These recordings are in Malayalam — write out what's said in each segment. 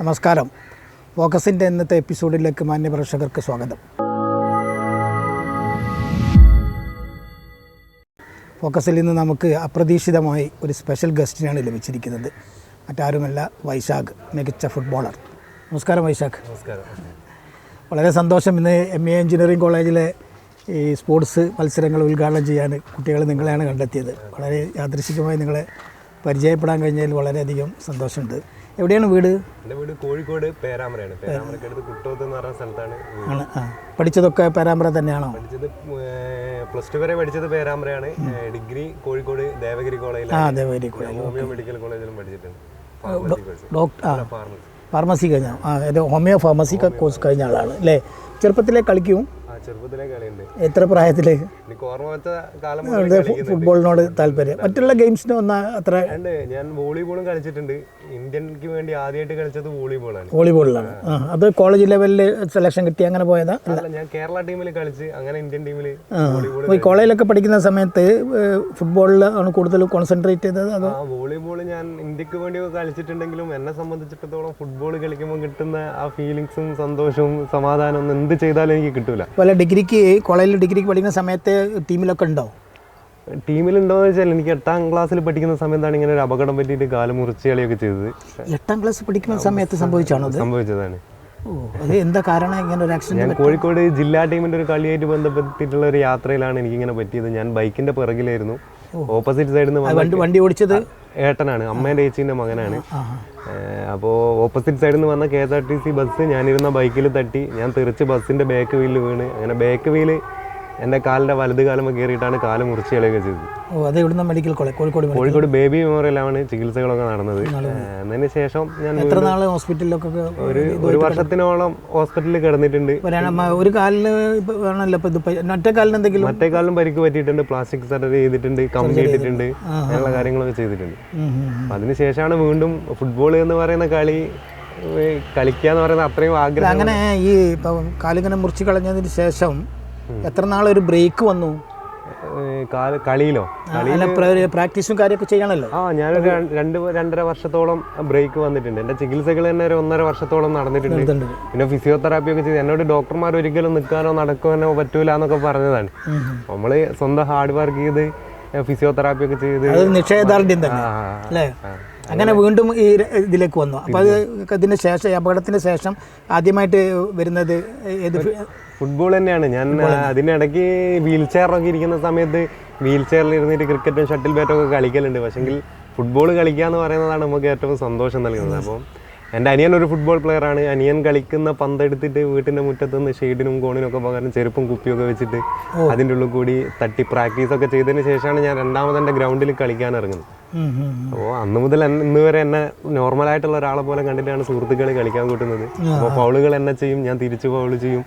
നമസ്കാരം. ഫോക്കസിന്റെ ഇന്നത്തെ എപ്പിസോഡിലേക്ക് മാന്യ പ്രേക്ഷകർക്ക് സ്വാഗതം. ഫോക്കസിൽ നിന്ന് നമുക്ക് അപ്രതീക്ഷിതമായി ഒരു സ്പെഷ്യൽ ഗസ്റ്റിനാണ് ലഭിച്ചിരിക്കുന്നത്. മറ്റാരുമല്ല വൈശാഖ് മികച്ച ഫുട്ബോളർ. നമസ്കാരം വൈശാഖ്. നമസ്കാരം. വളരെ സന്തോഷം ഇന്ന് എം എ എഞ്ചിനീയറിംഗ് കോളേജിലെ ഈ സ്പോർട്സ് മത്സരങ്ങൾ ഉദ്ഘാടനം ചെയ്യാൻ കുട്ടികൾ നിങ്ങളെയാണ് കണ്ടെത്തിയത്. വളരെ യാദൃശികമായി നിങ്ങളെ പരിചയപ്പെടാൻ കഴിഞ്ഞതിൽ വളരെയധികം സന്തോഷമുണ്ട്. എവിടെയാണ് വീട്? എന്റെ വീട് കോഴിക്കോട് പേരാമ്പ്രയാണ്. പേരാമ്പ്രക്ക് അടുത്ത് കുട്ടോത്ത് എന്ന് പറഞ്ഞ സ്ഥലത്താണ് ആണ് ആ. പഠിച്ചതൊക്കെ പേരാമ്പ്ര തന്നെയാണോ? പഠിച്ചത് പ്ലസ് ടു വരെ പഠിച്ചത് പേരാമ്പ്രയാണ്. ഡിഗ്രി കോഴിക്കോട് ദേവഗിരി കോളേജിൽ ആ വെരി ഗുഡ് ഹോമിയോ മെഡിക്കൽ കോളേജിലും പഠിച്ചിട്ടുണ്ട്. ഫാർമസി കോഴ്സ് ഡോക്ടർ ആ. ഫാർമസി ഫാർമസി കഴിഞ്ഞ ആ ഹോമിയോ ഫാർമസി കോഴ്സ് കഴിഞ്ഞ ആളാണ് അല്ലേ? ചെറുപ്പത്തിലേ കളിക്കും? ആ ചെറുപ്പത്തിലെ കളിയുണ്ട്. എത്ര പ്രായത്തിൽ എനിക്ക് ഓർമ്മ വെച്ച കാലം മുതൽ കളിക്കുന്നുണ്ട്. ഫുട്ബോളിനോട് താല്പര്യം. മറ്റുള്ള ഗെയിംസിന് ഒന്നും അത്ര ഉണ്ട് ഞാൻ വോളിബോളും കളിച്ചിട്ടുണ്ട്. ഇന്ത്യയ്ക്ക് വേണ്ടി ആദ്യമായിട്ട് കളിച്ചത് വോളിബോളാണ് വോളിബോളിലാണ്. അത് കോളേജ് ലെവലിൽ സെലക്ഷൻ കിട്ടി അങ്ങനെ പോയതാ? ഞാൻ കേരള ടീമിൽ കളിച്ച് അങ്ങനെ ഇന്ത്യൻ ടീമിൽ ഈ കോളേജിലൊക്കെ പഠിക്കുന്ന സമയത്ത് ഫുട്ബോളിൽ ആണ് കൂടുതൽ കോൺസെൻട്രേറ്റ് ചെയ്തത് അതോ? വോളിബോൾ ഞാൻ ഇന്ത്യയ്ക്ക് വേണ്ടി കളിച്ചിട്ടുണ്ടെങ്കിലും എന്നെ സംബന്ധിച്ചിടത്തോളം ഫുട്ബോൾ കളിക്കുമ്പോൾ കിട്ടുന്ന ആ ഫീലിങ്സും സന്തോഷവും സമാധാനവും എന്ത് ചെയ്താലും എനിക്ക് കിട്ടൂല. അതുപോലെ ഡിഗ്രിക്ക് കോളേജിൽ ഡിഗ്രിക്ക് പഠിക്കുന്ന സമയത്ത് ടീമിലൊക്കെ ഉണ്ടോ? ടീമിലുണ്ടോന്ന് വെച്ചാൽ എനിക്ക് എട്ടാം ക്ലാസ്സിൽ പഠിക്കുന്ന സമയത്താണ് ഇങ്ങനെ ഒരു അപകടം പറ്റിയിട്ട് കാൽ മുറിച്ച് കളിയൊക്കെ ചെയ്തത്. എട്ടാം ക്ലാസ് പഠിക്കുന്ന സമയത്ത് സംഭവിച്ചാണോ സംഭവിച്ചതാണ്. എന്താ കാരണം? ഇങ്ങനെ ഒരു ആക്സിഡന്റ് ഞാൻ കോഴിക്കോട് ജില്ലാ ടീമിന്റെ ഒരു കളിയായിട്ട് ബന്ധപ്പെട്ടിട്ടുള്ള ഒരു യാത്രയിലാണ് എനിക്ക് ഇങ്ങനെ പറ്റിയത്. ഞാൻ ബൈക്കിന്റെ പിറകിലായിരുന്നു. ഓപ്പോസിറ്റ് സൈഡിൽ നിന്ന് വണ്ടി വണ്ടി ഓടിച്ചത്? ഏട്ടനാണ്. അമ്മേന്റെ ഏച്ചിന്റെ മകനാണ്. അപ്പോൾ ഓപ്പോസിറ്റ് സൈഡിൽ നിന്ന് വന്ന K S R T C bus ഞാനിരുന്ന ബൈക്കിൽ തട്ടി. ഞാൻ തെറിച്ച് ബസ്സിന്റെ ബാക്ക് വീലിൽ വീണ്. അങ്ങനെ ബാക്ക് വീൽ എന്റെ കാലിന്റെ വലത് കാലമ കയറിയിട്ടാണ് കാൽ മുറിച്ച് കളയുകയൊക്കെ ചെയ്തത്. ഓ അത് ഇവിടുന്ന് medical college Kozhikode Kozhikode baby മെമ്മോറിയലാണ് ചികിത്സകളൊക്കെ നടന്നത്. അതിന് ശേഷം ഞാൻ എത്ര നാൾ ഹോസ്പിറ്റലിലൊക്കെ ഒരു ഒരു വർഷത്തിനോളം ഹോസ്പിറ്റലിൽ കിടന്നിട്ടുണ്ട്. ഒരു വേണമല്ലോ ഇപ്പൊ മറ്റേ കാലിന് എന്തെങ്കിലും മറ്റേ കാലിലും പരിക്ക് പറ്റിയിട്ടുണ്ട്. പ്ലാസ്റ്റിക് സർജറി ചെയ്തിട്ടുണ്ട് കമ്പി ഇട്ടിട്ടുണ്ട്. അങ്ങനെയുള്ള കാര്യങ്ങളൊക്കെ ചെയ്തിട്ടുണ്ട്. അതിനുശേഷമാണ് വീണ്ടും ഫുട്ബോൾ എന്ന് പറയുന്ന കളി കളിക്കുക എന്ന് പറയുന്നത് അത്രയും ആഗ്രഹം. അങ്ങനെ ഈ ഇപ്പം കാലിങ്ങനെ മുറിച്ച് കളഞ്ഞതിന് ശേഷം എത്ര നാൾ ഒരു ബ്രേക്ക് വന്നു കളിയിലോ? പ്രാക്ടീസും കാര്യമൊക്കെ ചെയ്യണമല്ലോ ആ ഞാനൊരു രണ്ട് രണ്ടര വർഷത്തോളം ബ്രേക്ക് വന്നിട്ടുണ്ട്. എന്റെ ചികിത്സകൾ തന്നെ ഒരു ഒന്നര വർഷത്തോളം നടന്നിട്ടുണ്ട്. പിന്നെ ഫിസിയോതെറാപ്പി ഒക്കെ ചെയ്ത് എന്നോട് ഡോക്ടർമാർ ഒരിക്കലും നിൽക്കാനോ നടക്കാനോ പറ്റൂല എന്നൊക്കെ പറഞ്ഞതാണ്. നമ്മൾ സ്വന്തം ഹാർഡ് വർക്ക് ചെയ്ത് ഫിസിയോതെറാപ്പി ഒക്കെ ചെയ്ത് നിഷേധാർഢ്യം തന്നെ. ആ, അല്ലേ? അങ്ങനെ. വീണ്ടും ഈ ഇതിലേക്ക് വന്നു. അപ്പോൾ അത് ഇതിന് ശേഷം അപകടത്തിന് ശേഷം ആദ്യമായിട്ട് വരുന്നത് ഏത് ഫുട്ബോൾ തന്നെയാണ്. ഞാൻ അതിന്റെ അതിനിടയ്ക്ക് വീൽ ചെയറൊക്കെ ഇരിക്കുന്ന സമയത്ത് വീൽ ചെയറിൽ ഇരുന്നിട്ട് ക്രിക്കറ്റും ഷട്ടിൽ ബാറ്റും ഒക്കെ കളിക്കലുണ്ട്. പക്ഷെങ്കിൽ ഫുട്ബോൾ കളിക്കുക എന്ന് പറയുന്നതാണ് നമുക്ക് ഏറ്റവും സന്തോഷം നൽകുന്നത്. അപ്പം എന്റെ അനിയൻ ഒരു ഫുട്ബോൾ പ്ലെയറാണ് അനിയൻ കളിക്കുന്ന പന്തെടുത്തിട്ട് വീട്ടിന്റെ മുറ്റത്ത് നിന്ന് ഷെയ്ഡിനും കോണിനും ഒക്കെ പകരം ചെരുപ്പും കുപ്പിയൊക്കെ വെച്ചിട്ട് അതിന്റെ ഉള്ളിൽ കൂടി തട്ടി പ്രാക്ടീസ് ഒക്കെ ചെയ്തതിന് ശേഷമാണ് ഞാൻ രണ്ടാമത് എന്റെ ഗ്രൗണ്ടിൽ കളിക്കാൻ ഇറങ്ങുന്നത്. അപ്പോൾ അന്ന് മുതൽ ഇന്ന് വരെ എന്നെ നോർമലായിട്ടുള്ള ഒരാളെ പോലെ കണ്ടിട്ടാണ് സുഹൃത്തുക്കൾ കളിക്കാൻ കൂട്ടുന്നത്. അപ്പോൾ ഫൗളുകൾ എന്നെ ചെയ്യും ഞാൻ തിരിച്ച് ഫൗൾ ചെയ്യും.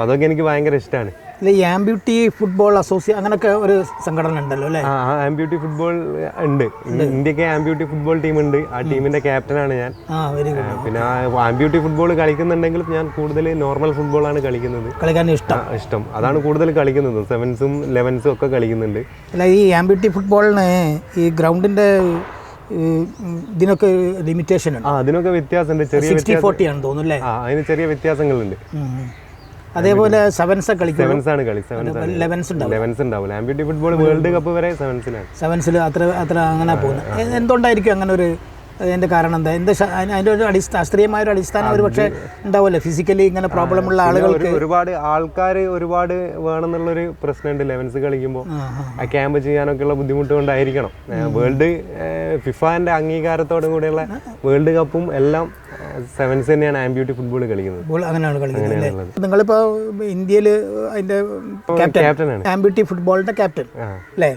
അപ്പോൾ അതൊക്കെ എനിക്ക് ഭയങ്കര ഇഷ്ടമാണ് ഈ ആംബ്യൂട്ടി ഫുട്ബോൾ അസോസിയേഷൻ അങ്ങനെയൊക്കെ ഒരു സംഘടന ഉണ്ടല്ലോ അല്ലേ? ആ ആംബ്യൂട്ടി ഫുട്ബോൾ ഉണ്ട്. ഇന്ത്യയ്ക്ക് ആംബ്യൂട്ടി ഫുട്ബോൾ ടീം ഉണ്ട്. ആ ടീമിന്റെ ക്യാപ്റ്റനാണ് ഞാൻ. പിന്നെ ആംബ്യൂട്ടി ഫുട്ബോൾ കളിക്കുന്നുണ്ടെങ്കിലും ഞാൻ കൂടുതൽ നോർമൽ ഫുട്ബോൾ ആണ് കളിക്കുന്നത്. കളിക്കാൻ ഇഷ്ടം. ഇഷ്ടം. അതാണ് കൂടുതൽ കളിക്കുന്നത്. സെവൻസും ലെവൻസും ഒക്കെ കളിക്കുന്നുണ്ട്. അല്ല ഈ ആംബ്യൂട്ടി ഫുട്ബോളിന് ഈ ഗ്രൗണ്ടിന്റെ ഇതിനൊക്കെ ലിമിറ്റേഷൻ ഉണ്ട്. ആ അതിനൊക്കെ വ്യത്യാസമുണ്ട്. ചെറിയ ഫോർട്ടി ആണ് തോന്നുന്നു അല്ലേ? ആ അതിന് ചെറിയ വ്യത്യാസങ്ങളുണ്ട്. അതേപോലെ സെവൻസ് കളിക്കും സെവൻസ് ആണ് കളി സെവൻസ് ലെവൻസ് ഉണ്ടാവും. ലെവൻസ് ഉണ്ടാവില്ല ആംബ്യൂട്ടി ഫുട്ബോൾ വേൾഡ് കപ്പ് വരെ സെവൻസിലാണ് സെവൻസിൽ അത്ര അത്ര അങ്ങനെ പോകുന്നത്. എന്തുകൊണ്ടായിരിക്കും അങ്ങനെ ഒരു അതിന്റെ കാരണം എന്താ? എന്താ അതിന്റെ അതിന്റെ ഒരു അടിസ്ഥാന ശാസ്ത്രീയമായ ഒരു അടിസ്ഥാനം ഒരു പക്ഷേ ഉണ്ടാവുമല്ലോ? ഫിസിക്കലി ഇങ്ങനെ പ്രോബ്ലം ഉള്ള ആളുകൾക്ക് ഒരുപാട് ആൾക്കാർ ഒരുപാട് വേണമെന്നുള്ളൊരു പ്രശ്നമുണ്ട് ലെവൻസ് കളിക്കുമ്പോൾ. ആ, ക്യാമ്പ് ചെയ്യാനൊക്കെ ഉള്ള ബുദ്ധിമുട്ട് കൊണ്ടായിരിക്കണം വേൾഡ് ഫിഫാന്റെ അംഗീകാരത്തോടും കൂടിയുള്ള വേൾഡ് കപ്പും എല്ലാം സെവൻസ് തന്നെയാണ് ആംബ്യൂട്ടി ഫുട്ബോൾ കളിക്കുന്നത്. അങ്ങനെയാണ് കളിക്കുന്നത് നിങ്ങളിപ്പോൾ ഇന്ത്യയിൽ അതിന്റെ ക്യാപ്റ്റൻ ക്യാപ്റ്റനാണ് ആംബ്യൂട്ടി ഫുട്ബോളിന്റെ ക്യാപ്റ്റൻ അല്ലേ?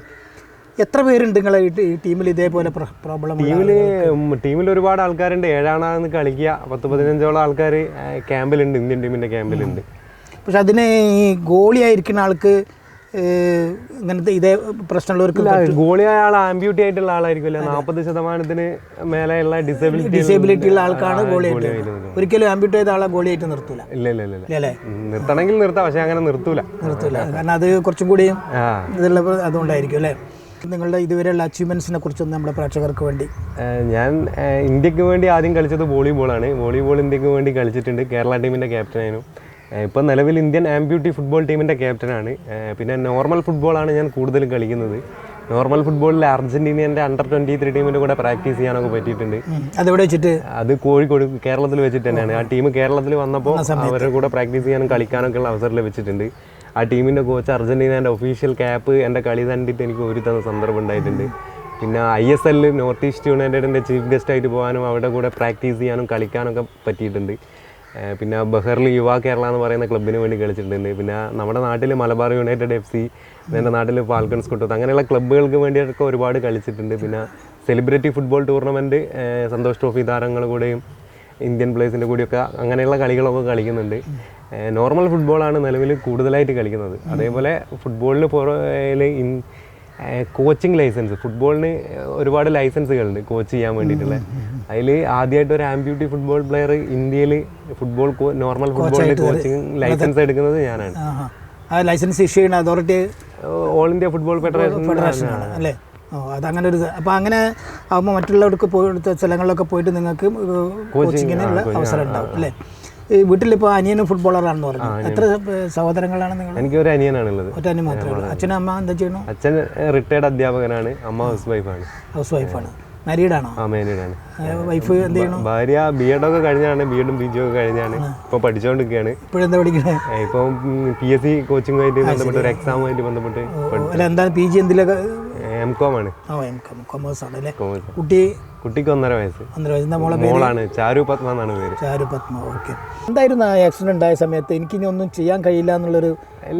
എത്ര പേരുണ്ട് നിങ്ങളെ ഈ ടീമിൽ ഇതേപോലെ പ്രോബ്ലം ടീമിൽ ടീമിൽ ഒരുപാട് ആൾക്കാരുണ്ട്. ഏഴാണെന്ന് കളിക്കുക. പത്ത് പതിനഞ്ചോളം ആൾക്കാർ ക്യാമ്പിലുണ്ട് ഇന്ത്യൻ ടീമിന്റെ ക്യാമ്പിലുണ്ട് പക്ഷെ അതിന് ഈ ഗോളിയായിരിക്കുന്ന ആൾക്ക് ഇങ്ങനത്തെ ഇതേ പ്രശ്നമുള്ളവർക്ക് ഗോളിയായ ആൾ ആംബ്യൂട്ടി ആയിട്ടുള്ള ആളായിരിക്കും നാൽപ്പത് ശതമാനത്തിന് മേലെയുള്ള ഡിസബിലിറ്റി ഡിസബിലിറ്റി ഉള്ള ആൾക്കാണ് ഗോളി ഒരിക്കലും ആംബ്യൂട്ടി ചെയ്ത ആളെ ഗോളി ആയിട്ട് നിർത്തൂല. ഇല്ല ഇല്ല ഇല്ല നിർത്തണമെങ്കിൽ നിർത്താം പക്ഷെ അങ്ങനെ നിർത്തൂല. നിർത്തൂല. കാരണം അത് കുറച്ചും കൂടിയും ആ. ഇതുള്ള അതുകൊണ്ടായിരിക്കും അല്ലേ? നിങ്ങളുടെ ഇതുവരെയുള്ള അച്ചീവ്മെന്റ്സിനെ കുറിച്ചൊന്ന് നമ്മുടെ പ്രേക്ഷകർക്ക് വേണ്ടി. ഞാൻ ഇന്ത്യയ്ക്ക് വേണ്ടി ആദ്യം കളിച്ചത് വോളിബോളാണ്. വോളിബോൾ ഇന്ത്യയ്ക്ക് വേണ്ടി കളിച്ചിട്ടുണ്ട്. കേരള ടീമിന്റെ ക്യാപ്റ്റനായിരുന്നു ഇപ്പം നിലവിൽ ഇന്ത്യൻ ആംബ്യൂട്ടി ഫുട്ബോൾ ടീമിന്റെ ക്യാപ്റ്റനാണ്. പിന്നെ നോർമൽ ഫുട്ബോളാണ് ഞാൻ കൂടുതലും കളിക്കുന്നത്. നോർമൽ ഫുട്ബോളിൽ അർജന്റീനേന്റെ അണ്ടർ ട്വന്റി ത്രീ ടീമിന്റെ കൂടെ പ്രാക്ടീസ് ചെയ്യാനൊക്കെ പറ്റിയിട്ടുണ്ട്. അതെവിടെ വെച്ചിട്ട്? അത് കോഴിക്കോട് കേരളത്തിൽ വെച്ചിട്ട് തന്നെയാണ്. ആ ടീം കേരളത്തിൽ വന്നപ്പോൾ അവരുടെ കൂടെ പ്രാക്ടീസ് ചെയ്യാനും കളിക്കാനൊക്കെ ഉള്ള അവസരം ലഭിച്ചിട്ടുണ്ട് ആ ടീമിന്റെ കോച്ച് അർജന്റീനന്റെ ഒഫീഷ്യൽ ക്യാപ്പ് എന്റെ കളി കണ്ടിട്ട് എനിക്ക് ഒരു തന്ന സന്ദർഭം ഉണ്ടായിട്ടുണ്ട്. പിന്നെ ഐ എസ് എല്ലിൽ നോർത്ത് ഈസ്റ്റ് യുണൈറ്റഡിന്റെ ചീഫ് ഗസ്റ്റ് ആയിട്ട് പോകാനും അവരുടെ കൂടെ പ്രാക്ടീസ് ചെയ്യാനും കളിക്കാനൊക്കെ പറ്റിയിട്ടുണ്ട്. പിന്നെ ബഹറിൽ യുവ കേരള എന്ന് പറയുന്ന ക്ലബിന് വേണ്ടി കളിച്ചിട്ടുണ്ട്. പിന്നെ നമ്മുടെ നാട്ടിൽ മലബാർ യുണൈറ്റഡ് എഫ് സി എന്റെ നാട്ടിൽ ഫാൽക്കൺസ് കുട്ടത്ത് അങ്ങനെയുള്ള ക്ലബ്ബുകൾക്ക് വേണ്ടിയിട്ടൊക്കെ ഒരുപാട് കളിച്ചിട്ടുണ്ട്. പിന്നെ celebrity football tournament Santosh trophy താരങ്ങൾ കൂടെയും ഇന്ത്യൻ പ്ലേസിന്റെ കൂടിയൊക്കെ അങ്ങനെയുള്ള കളികളൊക്കെ കളിക്കുന്നുണ്ട്. നോർമൽ ഫുട്ബോളാണ് നിലവിൽ കൂടുതലായിട്ട് കളിക്കുന്നത്. അതേപോലെ ഫുട്ബോളിൽ പുറകിൽ കോച്ചിങ് ലൈസൻസ്. ഫുട്ബോളിന് ഒരുപാട് ലൈസൻസുകളുണ്ട് കോച്ച് ചെയ്യാൻ വേണ്ടിയിട്ടുള്ള. അതിൽ ആദ്യമായിട്ട് ഒരു ആംബ്യൂട്ടി ഫുട്ബോൾ പ്ലെയർ ഇന്ത്യയിൽ ഫുട്ബോൾ നോർമൽ ഫുട്ബോളിൽ കോച്ചിങ് ലൈസൻസ് എടുക്കുന്നത് ഞാനാണ്. ലൈസൻസ് ഇഷ്യൂ ചെയ്യുന്ന authority all India football federation ആണ്. അല്ലേ? ഓ അത് അങ്ങനെ ഒരു അപ്പോൾ അങ്ങനെ ആകുമ്പോൾ മറ്റുള്ളവർക്ക് പോയിട്ട് സ്ഥലങ്ങളിലൊക്കെ പോയിട്ട് നിങ്ങൾക്ക് കോച്ചിങ്ങിനുള്ള അവസരം ഉണ്ടാവും അല്ലേ? വീട്ടിലിപ്പോൾ അനിയനും ഫുട്ബോളറാണെന്ന് പറഞ്ഞു. എത്ര സഹോദരങ്ങളാണ് നിങ്ങൾ എനിക്ക് ഒരു അനിയനാണുള്ളത് ഒറ്റ അനിയൻ മാത്രമേ ഉള്ളൂ. അച്ഛനും അമ്മ എന്താ ചെയ്യണു അച്ഛൻ റിട്ടയർഡ് അധ്യാപകനാണ്. അമ്മ ഹൗസ് വൈഫാണ് ഹൗസ് വൈഫാണ് മാരീഡാണോ ആ മേനീഡാണ് വൈഫ് എന്ത് ചെയ്യണു ഭാര്യ ബി ഒക്കെ കഴിഞ്ഞാണ്. ബി എഡും പി ജി ഒക്കെ കഴിഞ്ഞാണ്. ഇപ്പോൾ പഠിച്ചുകൊണ്ടിരിക്കുകയാണ് ഇപ്പോഴെന്താ പഠിക്കണേ? ഏ, ഇപ്പം പി എസ് സി കോച്ചിങ്ങുമായിട്ട് ബന്ധപ്പെട്ട് ഒരു എക്സാമുമായിട്ട് ബന്ധപ്പെട്ട് അല്ല എന്താണ് പി ജി എന്തിലൊക്കെ എം കോം ആണ്. ഓ എം കോം കൊമേഴ്സ് ആണ് അല്ലേ? കുട്ടി? കുട്ടിക്ക് ഒന്നര വയസ്സ്. ഒന്നര വയസ്സ്. മോളെ പേര്? മോളാണ്. ചാരു പത്മ എന്നാണ് പേര്. ചാരു പത്മ ഓക്കെ എന്തായിരുന്നു ആ ആക്സിഡന്റ് ഉണ്ടായ സമയത്ത്? എനിക്ക് ഇനി ഒന്നും ചെയ്യാൻ കഴിയില്ല എന്നുള്ളൊരു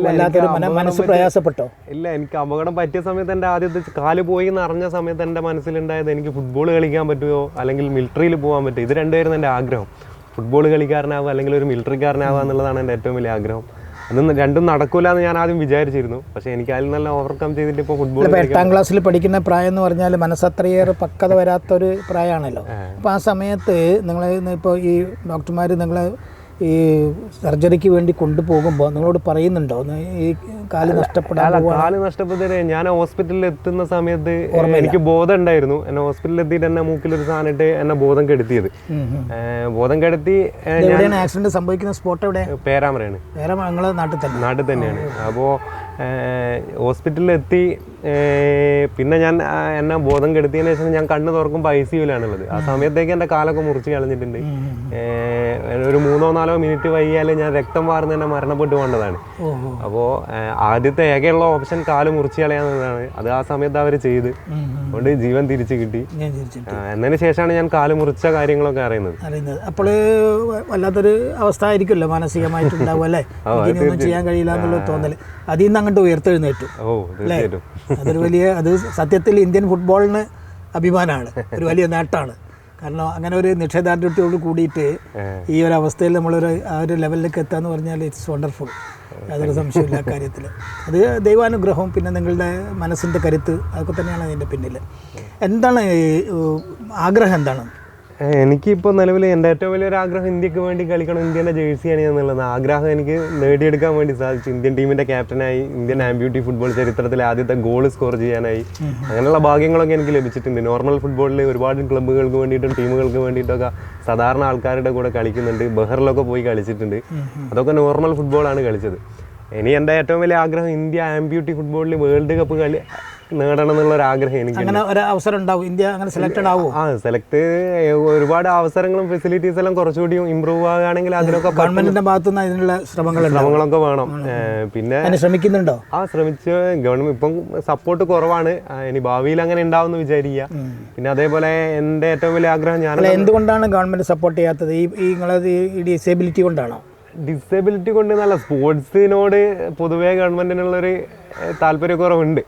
വല്ലാത്തൊരു മന മനസ്സ് പ്രയാസപ്പെട്ടോ? ഇല്ല എനിക്ക് അപകടം പറ്റിയ സമയത്ത് എന്റെ ആദ്യത്തെ കാൽ പോയി എന്ന് അറിഞ്ഞ സമയത്ത് എന്റെ മനസ്സിലുണ്ടായത് എനിക്ക് ഫുട്ബോൾ കളിക്കാൻ പറ്റുമോ? അല്ലെങ്കിൽ മിലിറ്ററിയിൽ പോകാൻ പറ്റുമോ? ഇത് രണ്ടുപേരും എന്റെ ആഗ്രഹം. ഫുട്ബോൾ കളിക്കാരനാവുക അല്ലെങ്കിൽ ഒരു മിലിറ്ററിക്കാരനാവുക എന്നുള്ളതാണ് എന്റെ ഏറ്റവും വലിയ ആഗ്രഹം. അതൊന്നും രണ്ടും നടക്കൂല എന്ന് ഞാൻ ആദ്യം വിചാരിച്ചിരുന്നു. പക്ഷെ എനിക്ക് അതിൽ നല്ല ഓവർകം ചെയ്തിട്ട് ഇപ്പോൾ ഫുട്ബോൾ ഇപ്പോൾ എട്ടാം ക്ലാസ്സിൽ പഠിക്കുന്ന പ്രായം എന്ന് പറഞ്ഞാൽ മനസ്സത്രയേറെ പക്വത വരാത്തൊരു പ്രായമാണല്ലോ അപ്പോൾ ആ സമയത്ത് നിങ്ങൾ ഇപ്പോൾ ഈ ഡോക്ടർമാർ നിങ്ങളെ ഈ സർജറിക്ക് വേണ്ടി കൊണ്ടുപോകുമ്പോൾ നിങ്ങളോട് പറയുന്നുണ്ടോ? ഈ കാൽ നഷ്ടപ്പെടാൻ കാൽ നഷ്ടപ്പെട്ടത് ഞാൻ ഹോസ്പിറ്റലിൽ എത്തുന്ന സമയത്ത് എനിക്ക് ബോധം ഉണ്ടായിരുന്നു എന്നെ ഹോസ്പിറ്റലിൽ എത്തിയിട്ട് എന്നെ മൂക്കിൽ ഒരു സാധനം ഇട്ട് എന്നെ ബോധം കെടുത്തിയത്. ബോധം കെടുത്തി ആക്സിഡന്റ് സംഭവിക്കുന്ന സ്പോട്ട് എവിടെ? പേരാമറയാണ് വേറെ നാട്ടിൽ തന്നെ. നാട്ടിൽ തന്നെയാണ്. അപ്പോൾ ഹോസ്പിറ്റലിൽ എത്തി പിന്നെ ഞാൻ എന്നെ ബോധം കെടുത്തിയതിനു ശേഷം ഞാൻ കണ്ണ് തുറക്കും ഐ സി ആ സമയത്തേക്ക് എന്റെ കാലൊക്കെ മുറിച്ച് കളഞ്ഞിട്ടുണ്ട്. ഒരു മൂന്നോ നാലോ മിനിറ്റ് വൈകിയാൽ ഞാൻ രക്തം വാർന്ന് തന്നെ മരണപ്പെട്ടു പോകേണ്ടതാണ്. അപ്പോൾ ആദ്യത്തെ ഏകയുള്ള ഓപ്ഷൻ കാൽ മുറിച്ച് കളയാന്നുള്ളതാണ് അത് ആ സമയത്ത് അവർ ചെയ്ത്. അതുകൊണ്ട് ജീവൻ തിരിച്ചു കിട്ടി. എന്നതിന് ശേഷമാണ് ഞാൻ കാൽ മുറിച്ച കാര്യങ്ങളൊക്കെ അറിയുന്നത്. അറിയുന്നത്. അപ്പോൾ വല്ലാത്തൊരു അവസ്ഥ ആയിരിക്കുമല്ലോ മാനസികമായിട്ടുണ്ടാവും അല്ലേ ചെയ്യാൻ കഴിയില്ല എന്നുള്ള തോന്നൽ അതിൽ നിന്ന് അങ്ങോട്ട് ഉയർത്തെഴുന്നേറ്റു. ഓ തീർച്ചയായിട്ടും. അതൊരു വലിയ അത് സത്യത്തിൽ ഇന്ത്യൻ ഫുട്ബോളിന് അഭിമാനമാണ്. ഒരു വലിയ നേട്ടമാണ്. കാരണം അങ്ങനെ ഒരു നിഷേധാർഢ്യത്തോട് കൂടിയിട്ട് ഈ ഒരു അവസ്ഥയിൽ നമ്മളൊരു ആ ഒരു ലെവലിലേക്ക് എത്താന്ന് പറഞ്ഞാൽ ഇറ്റ്സ് വണ്ടർഫുൾ യാതൊരു സംശയമില്ല കാര്യത്തിൽ. അത് ദൈവാനുഗ്രഹവും പിന്നെ നിങ്ങളുടെ മനസ്സിന്റെ കരുത്ത് അതൊക്കെ തന്നെയാണ് അതിന്റെ പിന്നിൽ. എന്താണ് ആഗ്രഹം എന്താണ്? എനിക്കിപ്പോൾ നിലവിൽ എന്റെ ഏറ്റവും വലിയൊരു ആഗ്രഹം ഇന്ത്യയ്ക്ക് വേണ്ടി കളിക്കണം ഇന്ത്യന്റെ ജേഴ്സി എന്നുള്ളത് ആഗ്രഹം എനിക്ക് നേടിയെടുക്കാൻ വേണ്ടി സാധിച്ചു. ഇന്ത്യൻ ടീമിന്റെ ക്യാപ്റ്റനായി ഇന്ത്യൻ ആംബ്യൂട്ടി ഫുട്ബോൾ ചരിത്രത്തിലെ ആദ്യത്തെ ഗോൾ സ്കോർ ചെയ്യാനായി. അങ്ങനെയുള്ള ഭാഗ്യങ്ങളൊക്കെ എനിക്ക് ലഭിച്ചിട്ടുണ്ട്. നോർമൽ ഫുട്ബോളിൽ ഒരുപാട് ക്ലബ്ബുകൾക്ക് വേണ്ടിയിട്ടും ടീമുകൾക്ക് വേണ്ടിയിട്ടൊക്കെ സാധാരണ ആൾക്കാരുടെ കൂടെ കളിക്കുന്നുണ്ട്. ബഹറിലൊക്കെ പോയി കളിച്ചിട്ടുണ്ട്. അതൊക്കെ നോർമൽ ഫുട്ബോളാണ് കളിച്ചത്. ഇനി എന്റെ ഏറ്റവും വലിയ ആഗ്രഹം ഇന്ത്യ ആംബ്യൂട്ടി ഫുട്ബോളിൽ വേൾഡ് കപ്പ് കളി നേടണം എന്നുള്ള ഒരു ആഗ്രഹം എനിക്ക് അങ്ങനെ ഒരു അവസരം ഉണ്ടാവും. ഇന്ത്യ അങ്ങനെ സെലക്റ്റഡ് ആവും ആ സെലക്ട് ഒരുപാട് അവസരങ്ങളും ഫെസിലിറ്റീസ് എല്ലാം കുറച്ചുകൂടി ഇമ്പ്രൂവ് ആകുകയാണെങ്കിൽ അതിനൊക്കെ ഗവൺമെന്റിന്റെ ഭാഗത്തു നിന്ന് അതിനുള്ള ശ്രമങ്ങൾ ശ്രമങ്ങളൊക്കെ വേണം. പിന്നെ ശ്രമിക്കുന്നുണ്ടോ? ആ ശ്രമിച്ച് ഗവൺമെന്റ് ഇപ്പം സപ്പോർട്ട് കുറവാണ്. ഇനി ഭാവിയിൽ അങ്ങനെ ഉണ്ടാവുമെന്ന് വിചാരിക്കുക. പിന്നെ അതേപോലെ എന്റെ ഏറ്റവും വലിയ ആഗ്രഹം ഞാൻ എന്തുകൊണ്ടാണ് ഗവൺമെന്റ് സപ്പോർട്ട് ചെയ്യാത്തത്? ഈ ഈ നിങ്ങളത് ഈ ഡിസേബിലിറ്റി കൊണ്ടാണോ? ഡിസബിലിറ്റി കൊണ്ട് നല്ല സ്പോർട്സിനോട് പൊതുവേ ഗവൺമെന്റിനുള്ളൊരു താല്പര്യക്കുറവുണ്ട്.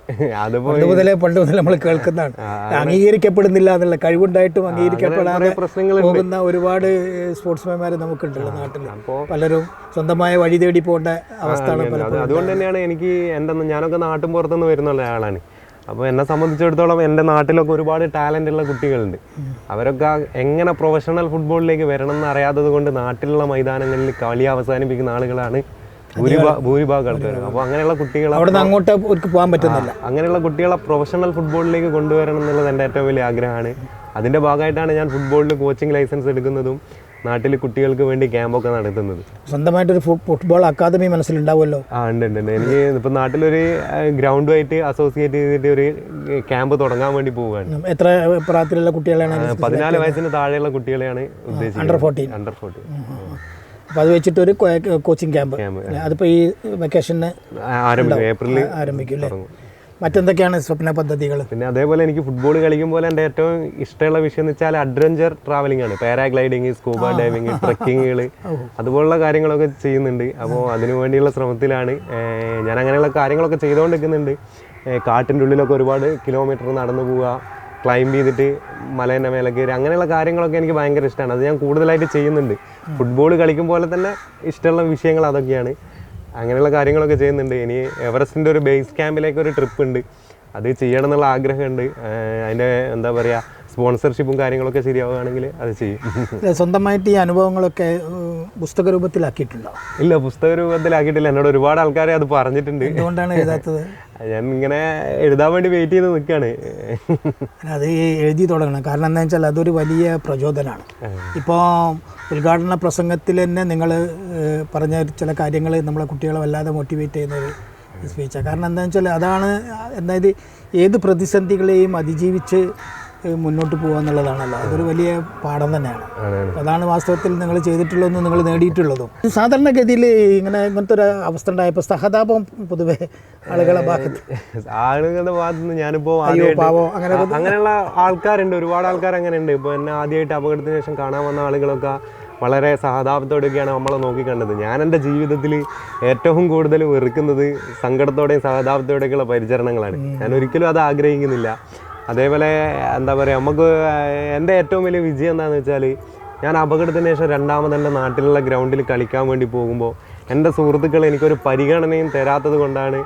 അതുപോലെ മുതലേ പണ്ട് മുതലേ നമ്മൾ കേൾക്കുന്നതാണ്. അംഗീകരിക്കപ്പെടുന്നില്ല എന്നുള്ള കഴിവുണ്ടായിട്ടും അംഗീകരിക്കപ്പെടാതെ പ്രശ്നങ്ങൾ പോകുന്ന ഒരുപാട് സ്പോർട്സ്മാൻമാർ നമുക്കുണ്ടല്ലോ നാട്ടിൽ പലരും സ്വന്തമായ വഴി തേടി പോകേണ്ട അവസ്ഥയാണ് അതുകൊണ്ട് തന്നെയാണ് എനിക്ക് എന്താ ഞാനൊക്കെ നാട്ടും പുറത്തുനിന്ന് വരുന്ന ഒരാളാണ്. അപ്പോൾ എന്നെ സംബന്ധിച്ചിടത്തോളം എന്റെ നാട്ടിലൊക്കെ ഒരുപാട് ടാലന്റ് ഉള്ള കുട്ടികളുണ്ട്. അവരൊക്കെ എങ്ങനെ പ്രൊഫഷണൽ ഫുട്ബോളിലേക്ക് വരണം എന്ന് അറിയാത്തത് കൊണ്ട് നാട്ടിലുള്ള മൈതാനങ്ങളിൽ കളി അവസാനിപ്പിക്കുന്ന ആളുകളാണ് ഭൂരിഭാ- ഭൂരിഭാഗം ആൾക്കാർ അപ്പോൾ അങ്ങനെയുള്ള കുട്ടികളെ അവിടെ അങ്ങോട്ട് പോകാൻ പറ്റുന്നില്ല. അങ്ങനെയുള്ള കുട്ടികളെ പ്രൊഫഷണൽ ഫുട്ബോളിലേക്ക് കൊണ്ടുവരണം എന്നുള്ളത് എന്റെ ഏറ്റവും വലിയ ആഗ്രഹമാണ്. അതിന്റെ ഭാഗമായിട്ടാണ് ഞാൻ ഫുട്ബോളിൽ കോച്ചിങ് ലൈസൻസ് എടുക്കുന്നതും നാട്ടിൽ കുട്ടികൾക്ക് വേണ്ടി ക്യാമ്പൊക്കെ നടത്തുന്നത്. സ്വന്തമായിട്ടൊരു ഒരു ഫുട്ബോൾ അക്കാദമി മനസ്സിലുണ്ടാവുമല്ലോ. ആ ഉണ്ട് ഉണ്ട് എനിക്ക് ഇപ്പം നാട്ടിലൊരു ഗ്രൗണ്ടുമായിട്ട് അസോസിയേറ്റ് ചെയ്തിട്ട് ഒരു ക്യാമ്പ് തുടങ്ങാൻ വേണ്ടി പോവുകയാണ്. എത്ര പ്രായത്തിലുള്ള കുട്ടികളെയാണ് പതിനാല് വയസ്സിന് താഴെയുള്ള കുട്ടികളെയാണ് അണ്ടർ ഫോർട്ടീൻ അണ്ടർ ഫോർട്ടീൻ അപ്പോൾ അത് വെച്ചിട്ട് ഒരു കോച്ചിങ് ക്യാമ്പ് ക്യാമ്പ് അതിപ്പോൾ ഈ വെക്കേഷന് ആരംഭിക്കും. ഏപ്രിലിൽ ആരംഭിക്കും അല്ലേ? മറ്റെന്തൊക്കെയാണ് സ്വപ്ന പദ്ധതികൾ? പിന്നെ അതേപോലെ എനിക്ക് ഫുട്ബോൾ കളിക്കുമ്പോൾ എന്റെ ഏറ്റവും ഇഷ്ടമുള്ള വിഷയം എന്ന് വെച്ചാൽ അഡ്വഞ്ചർ ട്രാവലിംഗ് ആണ്. പാരാഗ്ലൈഡിങ് സ്കൂബ ഡൈവിങ് ട്രക്കിങ്ങുകൾ അതുപോലുള്ള കാര്യങ്ങളൊക്കെ ചെയ്യുന്നുണ്ട്. അപ്പോൾ അതിനു വേണ്ടിയുള്ള ശ്രമത്തിലാണ് ഞാൻ അങ്ങനെയുള്ള കാര്യങ്ങളൊക്കെ ചെയ്തുകൊണ്ടിരിക്കുന്നുണ്ട്. കാട്ടിന്റെ ഉള്ളിലൊക്കെ ഒരുപാട് കിലോമീറ്റർ നടന്നു പോവുക ക്ലൈംബ് ചെയ്തിട്ട് മലേന്റെ മേലെ കയറി അങ്ങനെയുള്ള കാര്യങ്ങളൊക്കെ എനിക്ക് ഭയങ്കര ഇഷ്ടമാണ്. അത് ഞാൻ കൂടുതലായിട്ട് ചെയ്യുന്നുണ്ട്. ഫുട്ബോൾ കളിക്കും പോലെ തന്നെ ഇഷ്ടമുള്ള വിഷയങ്ങൾ അതൊക്കെയാണ്. അങ്ങനെയുള്ള കാര്യങ്ങളൊക്കെ ചെയ്യുന്നുണ്ട്. ഇനി എവറസ്റ്റിന്റെ ഒരു ബേസ് ക്യാമ്പിലേക്ക് ഒരു ട്രിപ്പ് ഉണ്ട്. അത് ചെയ്യണം എന്നുള്ള ആഗ്രഹമുണ്ട്. അതിന്റെ എന്താ പറയുക സ്പോൺസർഷിപ്പും കാര്യങ്ങളൊക്കെ ശരിയാവുകയാണെങ്കിൽ അത് ചെയ്യും. സ്വന്തമായിട്ട് ഈ അനുഭവങ്ങളൊക്കെ പുസ്തക രൂപത്തിലാക്കിയിട്ടുണ്ടോ ഇല്ല പുസ്തക രൂപത്തിലാക്കിയിട്ടില്ല എന്നോട് ഒരുപാട് ആൾക്കാരെ അത് പറഞ്ഞിട്ടുണ്ട്. എന്തുകൊണ്ടാണ് എഴുതാത്തത്? ഞാൻ ഇങ്ങനെ എഴുതാൻ വേണ്ടി വെയിറ്റ് ചെയ്ത് നിൽക്കുകയാണ് അത് എഴുതി തുടങ്ങണം. കാരണം എന്താ വെച്ചാൽ അതൊരു വലിയ പ്രചോദനമാണ്. ഇപ്പോൾ ഉദ്ഘാടന പ്രസംഗത്തിൽ തന്നെ നിങ്ങൾ പറഞ്ഞ ചില കാര്യങ്ങൾ നമ്മളെ കുട്ടികളെ വല്ലാതെ മോട്ടിവേറ്റ് ചെയ്യുന്നത് സ്പീച്ചാണ് കാരണം എന്താണെന്ന് വെച്ചാൽ അതാണ് അതായത് ഏത് പ്രതിസന്ധികളെയും അതിജീവിച്ച് മുന്നോട്ട് പോകുക എന്നുള്ളതാണല്ലോ. അതൊരു വലിയ പാഠം തന്നെയാണ്. അതാണ് വാസ്തവത്തിൽ നിങ്ങൾ ചെയ്തിട്ടുള്ളതും നിങ്ങൾ നേടിയിട്ടുള്ളതും. സാധാരണഗതിയിൽ ഇങ്ങനെ ഇങ്ങനത്തെ ഒരു അവസ്ഥ ഉണ്ടായപ്പോൾ സഹതാപം പൊതുവെ ആളുകളെ ഭാഗത്ത് ആളുകളുടെ ഭാഗത്ത് നിന്ന് ഞാനിപ്പോൾ പാവോ. അങ്ങനെ അങ്ങനെയുള്ള ആൾക്കാരുണ്ട്. ഒരുപാട് ആൾക്കാർ അങ്ങനെ ഉണ്ട് ഇപ്പോൾ എന്നെ ആദ്യമായിട്ട് അപകടത്തിന് ശേഷം കാണാൻ വന്ന ആളുകളൊക്കെ വളരെ സഹതാപത്തോടെയൊക്കെയാണ് നമ്മളെ നോക്കിക്കണ്ടത് ഞാൻ എന്റെ ജീവിതത്തിൽ ഏറ്റവും കൂടുതൽ വെറുക്കുന്നത് സങ്കടത്തോടെയും സഹതാപത്തോടെയൊക്കെയുള്ള പരിചരണങ്ങളാണ്. ഞാൻ ഒരിക്കലും അത് ആഗ്രഹിക്കുന്നില്ല. അതേപോലെ എന്താ പറയുക നമുക്ക് എന്റെ ഏറ്റവും വലിയ വിജയം എന്താണെന്ന് വെച്ചാൽ ഞാൻ അപകടത്തിന് ശേഷം രണ്ടാമത് എന്റെ നാട്ടിലുള്ള ഗ്രൗണ്ടിൽ കളിക്കാൻ വേണ്ടി പോകുമ്പോൾ എന്റെ സുഹൃത്തുക്കൾ എനിക്കൊരു പരിഗണനയും തരാത്തത് കൊണ്ടാണ്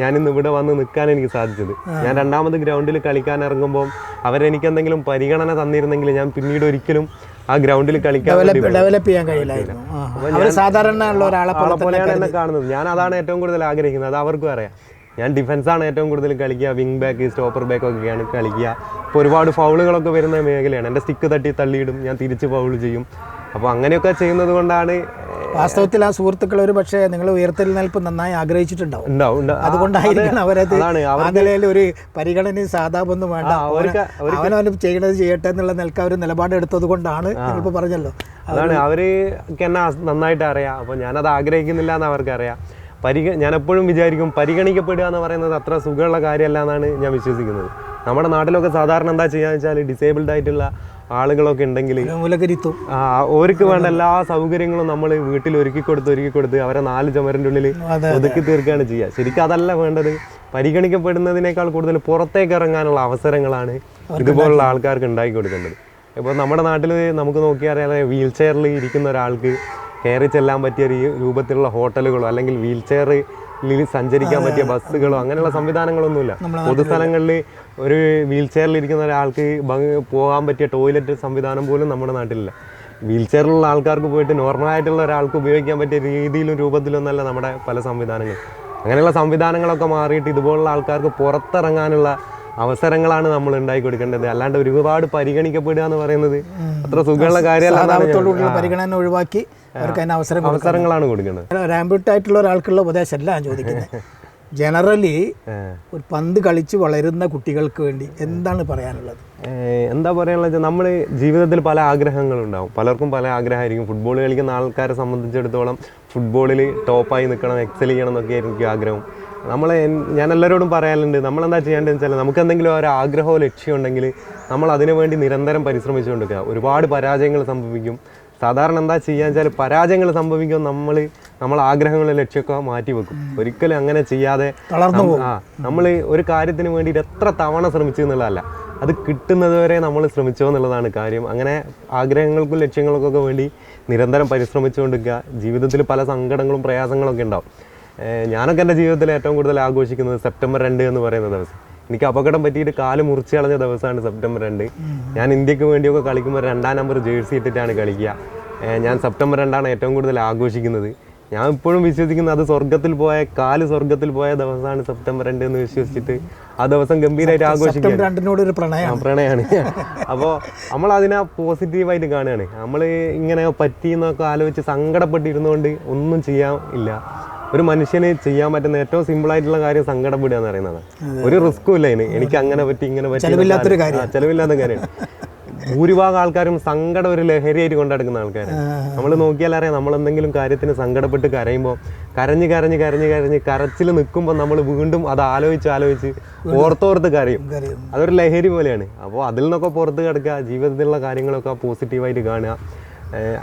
ഞാൻ ഇന്ന് ഇവിടെ വന്ന് നിൽക്കാൻ എനിക്ക് സാധിച്ചത്. ഞാൻ രണ്ടാമത് ഗ്രൗണ്ടിൽ കളിക്കാൻ ഇറങ്ങുമ്പോൾ അവരെനിക്ക് എന്തെങ്കിലും പരിഗണന തന്നിരുന്നെങ്കിൽ ഞാൻ പിന്നീട് ഒരിക്കലും ആ ഗ്രൗണ്ടിൽ കളിക്കാൻ ഡെവലപ്പ് ചെയ്യാൻ കഴിയില്ലായിരുന്നു. സാധാരണ ഉള്ള ഒരാളെ പോലെ പോലെയാണ് എന്നെ കാണുന്നത്. ഞാൻ അതാണ് ഏറ്റവും കൂടുതൽ ആഗ്രഹിക്കുന്നത്. അത് അവർക്കും അറിയാം. ഞാൻ ഡിഫൻസാണ് ഏറ്റവും കൂടുതൽ കളിക്കുക. വിങ് ബാക്ക് സ്റ്റോപ്പർ ബാക്ക് ഒക്കെയാണ് കളിക്കുക. അപ്പോൾ ഒരുപാട് ഫൗളുകളൊക്കെ വരുന്ന മേഖലയാണ്. എന്റെ സ്റ്റിക്ക് തട്ടി തള്ളിയിടും. ഞാൻ തിരിച്ച് ഫൗൾ ചെയ്യും. അപ്പോൾ അങ്ങനെയൊക്കെ ചെയ്യുന്നത് കൊണ്ടാണ് വാസ്തവത്തിൽ ആ സുഹൃത്തുക്കൾ ഒരു പക്ഷേ നിങ്ങൾ ഉയർത്തൽ നിൽപ്പ് നന്നായി ആഗ്രഹിച്ചിട്ടുണ്ടാവും. അതുകൊണ്ടായിരിക്കണം അവരത് നിലയിൽ ഒരു പരിഗണനയും സാധാപൊന്നും വേണ്ട. അവനവനും ചെയ്യണത് ചെയ്യട്ടെ എന്നുള്ള നിലയ്ക്ക് അവർ നിലപാടെടുത്തത് കൊണ്ടാണ് ഇപ്പോൾ പറഞ്ഞല്ലോ. അതാണ്. അവർക്ക് എന്നെ നന്നായിട്ട് അറിയാം. അപ്പോൾ ഞാനത് ആഗ്രഹിക്കുന്നില്ല എന്ന് അവർക്ക് അറിയാം പരിഗ ഞാൻ എപ്പോഴും വിചാരിക്കും പരിഗണിക്കപ്പെടുക എന്ന് പറയുന്നത് അത്ര സുഖമുള്ള കാര്യമല്ല എന്നാണ് ഞാൻ വിശ്വസിക്കുന്നത്. നമ്മുടെ നാട്ടിലൊക്കെ സാധാരണ എന്താ ചെയ്യാന്ന് വെച്ചാൽ ഡിസേബിൾഡ് ആയിട്ടുള്ള ആളുകളൊക്കെ ഉണ്ടെങ്കിൽ അവർക്ക് വേണ്ട എല്ലാ സൗകര്യങ്ങളും നമ്മൾ വീട്ടിൽ ഒരുക്കി കൊടുത്ത് ഒരുക്കി കൊടുത്ത് അവരെ നാല് ചുമരിന്റെ ഉള്ളിൽ ഒതുക്കി തീർക്കുകയാണ് ചെയ്യുക ശരിക്കും അതല്ല വേണ്ടത്. പരിഗണിക്കപ്പെടുന്നതിനേക്കാൾ കൂടുതൽ പുറത്തേക്ക് ഇറങ്ങാനുള്ള അവസരങ്ങളാണ് ഇതുപോലുള്ള ആൾക്കാർക്ക് ഉണ്ടാക്കി കൊടുക്കേണ്ടത്. ഇപ്പോൾ നമ്മുടെ നാട്ടിൽ നമുക്ക് നോക്കിയാൽ വീൽ ചെയറിൽ ഇരിക്കുന്ന ഒരാൾക്ക് കയറി ചെല്ലാൻ പറ്റിയ രൂപത്തിലുള്ള ഹോട്ടലുകളോ അല്ലെങ്കിൽ വീൽ ചെയറിൽ സഞ്ചരിക്കാൻ പറ്റിയ ബസ്സുകളോ അങ്ങനെയുള്ള സംവിധാനങ്ങളൊന്നുമില്ല. പൊതുസ്ഥലങ്ങളിൽ ഒരു വീൽ ചെയറിൽ ഇരിക്കുന്ന ഒരാൾക്ക് പോകാൻ പറ്റിയ ടോയ്ലറ്റ് സംവിധാനം പോലും നമ്മുടെ നാട്ടിലില്ല. വീൽ ചെയറിലുള്ള ആൾക്കാർക്ക് പോയിട്ട് നോർമലായിട്ടുള്ള ഒരാൾക്ക് ഉപയോഗിക്കാൻ പറ്റിയ രീതിയിലും രൂപത്തിലൊന്നല്ല നമ്മുടെ പല സംവിധാനങ്ങൾ. അങ്ങനെയുള്ള സംവിധാനങ്ങളൊക്കെ മാറിയിട്ട് ഇതുപോലുള്ള ആൾക്കാർക്ക് പുറത്തിറങ്ങാനുള്ള അവസരങ്ങളാണ് നമ്മൾ ഉണ്ടാക്കി കൊടുക്കേണ്ടത്. അല്ലാണ്ട് ഒരുപാട് പരിഗണിക്കപ്പെടുക എന്ന് പറയുന്നത് അത്ര സുഖമുള്ള കാര്യമല്ല പരിഗണന ഒഴിവാക്കി അവർക്ക് അതിന് അവസരം അവസരങ്ങളാണ് കൊടുക്കുന്നത് റാമ്പിട്ട് ആയിട്ടുള്ള ഒരാൾക്കുള്ള ഉപദേശമല്ല ഞാൻ ചോദിക്കുന്നത്. ജനറലി ഒരു പന്ത് കളിച്ച് വളരുന്ന കുട്ടികൾക്ക് വേണ്ടി എന്താണ് പറയാനുള്ളത്? എന്താ പറയാനുള്ളത് വെച്ചാൽ നമ്മൾ ജീവിതത്തിൽ പല ആഗ്രഹങ്ങളുണ്ടാവും പലർക്കും പല ആഗ്രഹമായിരിക്കും. ഫുട്ബോൾ കളിക്കുന്ന ആൾക്കാരെ സംബന്ധിച്ചിടത്തോളം ഫുട്ബോളിൽ ടോപ്പായി നിൽക്കണം എക്സൽ ചെയ്യണം എന്നൊക്കെ ആയിരിക്കും ആഗ്രഹം. നമ്മൾ ഞാൻ എല്ലാവരോടും പറയാറുണ്ട് നമ്മളെന്താ ചെയ്യേണ്ടതെന്ന് വെച്ചാൽ നമുക്ക് എന്തെങ്കിലും ഒരു ആഗ്രഹമോ ലക്ഷ്യമുണ്ടെങ്കിൽ നമ്മൾ അതിനു വേണ്ടി നിരന്തരം പരിശ്രമിച്ചുകൊണ്ടിരിക്കുക. ഒരുപാട് പരാജയങ്ങൾ സംഭവിക്കും. സാധാരണ എന്താ ചെയ്യാന്ന് വെച്ചാൽ പരാജയങ്ങൾ സംഭവിക്കും നമ്മൾ നമ്മൾ ആഗ്രഹങ്ങൾ ലക്ഷ്യമൊക്കെ മാറ്റി വെക്കും. ഒരിക്കലും അങ്ങനെ ചെയ്യാതെ ആ നമ്മൾ ഒരു കാര്യത്തിന് വേണ്ടിയിട്ട് എത്ര തവണ ശ്രമിച്ചു എന്നുള്ളതല്ല. അത് കിട്ടുന്നത് വരെ നമ്മൾ ശ്രമിച്ചോ എന്നുള്ളതാണ് കാര്യം. അങ്ങനെ ആഗ്രഹങ്ങൾക്കും ലക്ഷ്യങ്ങൾക്കൊക്കെ വേണ്ടി നിരന്തരം പരിശ്രമിച്ചുകൊണ്ടിരിക്കുക. ജീവിതത്തിൽ പല സങ്കടങ്ങളും പ്രയാസങ്ങളൊക്കെ ഉണ്ടാവും. ഞാനൊക്കെ എന്റെ ജീവിതത്തിൽ ഏറ്റവും കൂടുതൽ ആഘോഷിക്കുന്നത് സെപ്റ്റംബർ രണ്ട് എന്ന് പറയുന്ന ദിവസം. എനിക്ക് അപകടം പറ്റിയിട്ട് കാൽ മുറിച്ച് കളഞ്ഞ ദിവസമാണ് സെപ്റ്റംബർ രണ്ട്. ഞാൻ ഇന്ത്യയ്ക്ക് വേണ്ടിയൊക്കെ കളിക്കുമ്പോൾ രണ്ടാം നമ്പർ ജേഴ്സി ഇട്ടിട്ടാണ് കളിക്കുക. ഞാൻ സെപ്റ്റംബർ രണ്ടാണ് ഏറ്റവും കൂടുതൽ ആഘോഷിക്കുന്നത്. ഞാൻ ഇപ്പോഴും വിശ്വസിക്കുന്നത് അത് സ്വർഗത്തിൽ പോയ കാൽ സ്വർഗത്തിൽ പോയ ദിവസമാണ് സെപ്റ്റംബർ രണ്ട് എന്ന് വിശ്വസിച്ചിട്ട് ആ ദിവസം ഗംഭീരമായിട്ട് ആഘോഷിക്കും രണ്ടിനോട് ഒരു പ്രണയമാണ് പ്രണയമാണ് അപ്പോൾ നമ്മൾ അതിനെ പോസിറ്റീവായിട്ട് കാണുകയാണ്. നമ്മൾ ഇങ്ങനെ പറ്റി എന്നൊക്കെ ആലോചിച്ച് സങ്കടപ്പെട്ടിരുന്നുകൊണ്ട് ഒന്നും ചെയ്യാൻ ഇല്ല. ഒരു മനുഷ്യന് ചെയ്യാൻ പറ്റുന്ന ഏറ്റവും സിമ്പിൾ ആയിട്ടുള്ള കാര്യം സങ്കടപ്പെടുക എന്ന് പറയുന്നത് ഒരു റിസ്ക്കും ഇല്ല ഇനി. എനിക്ക് അങ്ങനെ പറ്റി ഇങ്ങനെ പറ്റി ചെലവില്ലാത്ത കാര്യമാണ് ഭൂരിഭാഗം ആൾക്കാരും സങ്കടം ഒരു ലഹരിയായിട്ട് കൊണ്ടെടുക്കുന്ന ആൾക്കാരാണ്. നമ്മൾ നോക്കിയാൽ അറിയാം നമ്മൾ എന്തെങ്കിലും കാര്യത്തിന് സങ്കടപ്പെട്ട് കരയുമ്പോൾ കരഞ്ഞ് കരഞ്ഞ് കരഞ്ഞ് കരഞ്ഞ് കരച്ചിൽ നിൽക്കുമ്പോൾ നമ്മൾ വീണ്ടും അത് ആലോചിച്ച് ആലോചിച്ച് ഓർത്തോർത്ത് കരയും. കരയും. അതൊരു ലഹരി പോലെയാണ്. അപ്പോൾ അതിൽ നിന്നൊക്കെ പുറത്ത് കിടക്കുക ജീവിതത്തിലുള്ള കാര്യങ്ങളൊക്കെ പോസിറ്റീവായിട്ട് കാണുക.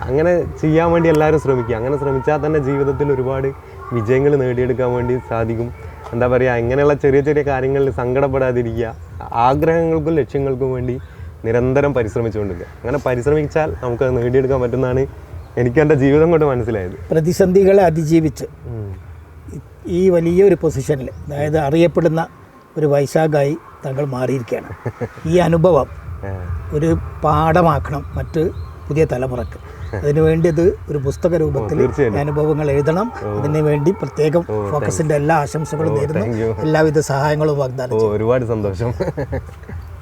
അങ്ങനെ ചെയ്യാൻ വേണ്ടി എല്ലാവരും ശ്രമിക്കുക. അങ്ങനെ ശ്രമിച്ചാൽ തന്നെ ജീവിതത്തിൽ ഒരുപാട് വിജയങ്ങൾ നേടിയെടുക്കാൻ വേണ്ടി സാധിക്കും. എന്താ പറയുക ഇങ്ങനെയുള്ള ചെറിയ ചെറിയ കാര്യങ്ങളിൽ സങ്കടപ്പെടാതിരിക്കുക ആഗ്രഹങ്ങൾക്കും ലക്ഷ്യങ്ങൾക്കും വേണ്ടി നിരന്തരം പരിശ്രമിച്ചുകൊണ്ടിരിക്കുക. അങ്ങനെ പരിശ്രമിച്ചാൽ നമുക്കത് നേടിയെടുക്കാൻ പറ്റുന്നതാണ് എനിക്ക് എന്റെ ജീവിതം കൊണ്ട് മനസ്സിലായത്. പ്രതിസന്ധികളെ അതിജീവിച്ച് ഈ വലിയൊരു പൊസിഷനിൽ അതായത് അറിയപ്പെടുന്ന ഒരു വൈശാഖായി താങ്കൾ മാറിയിരിക്കുകയാണ്. ഈ അനുഭവം ഒരു പാഠമാക്കണം മറ്റ് പുതിയ തലമുറയ്ക്ക്. അതിനുവേണ്ടി അത് ഒരു പുസ്തക രൂപത്തിൽ അനുഭവങ്ങൾ എഴുതണം. അതിനു വേണ്ടി പ്രത്യേകം ഫോക്കസിന്റെ എല്ലാ ആശംസകളും നേരുന്നു. എല്ലാവിധ സഹായങ്ങളും വാഗ്ദാനം ഒരുപാട് സന്തോഷം.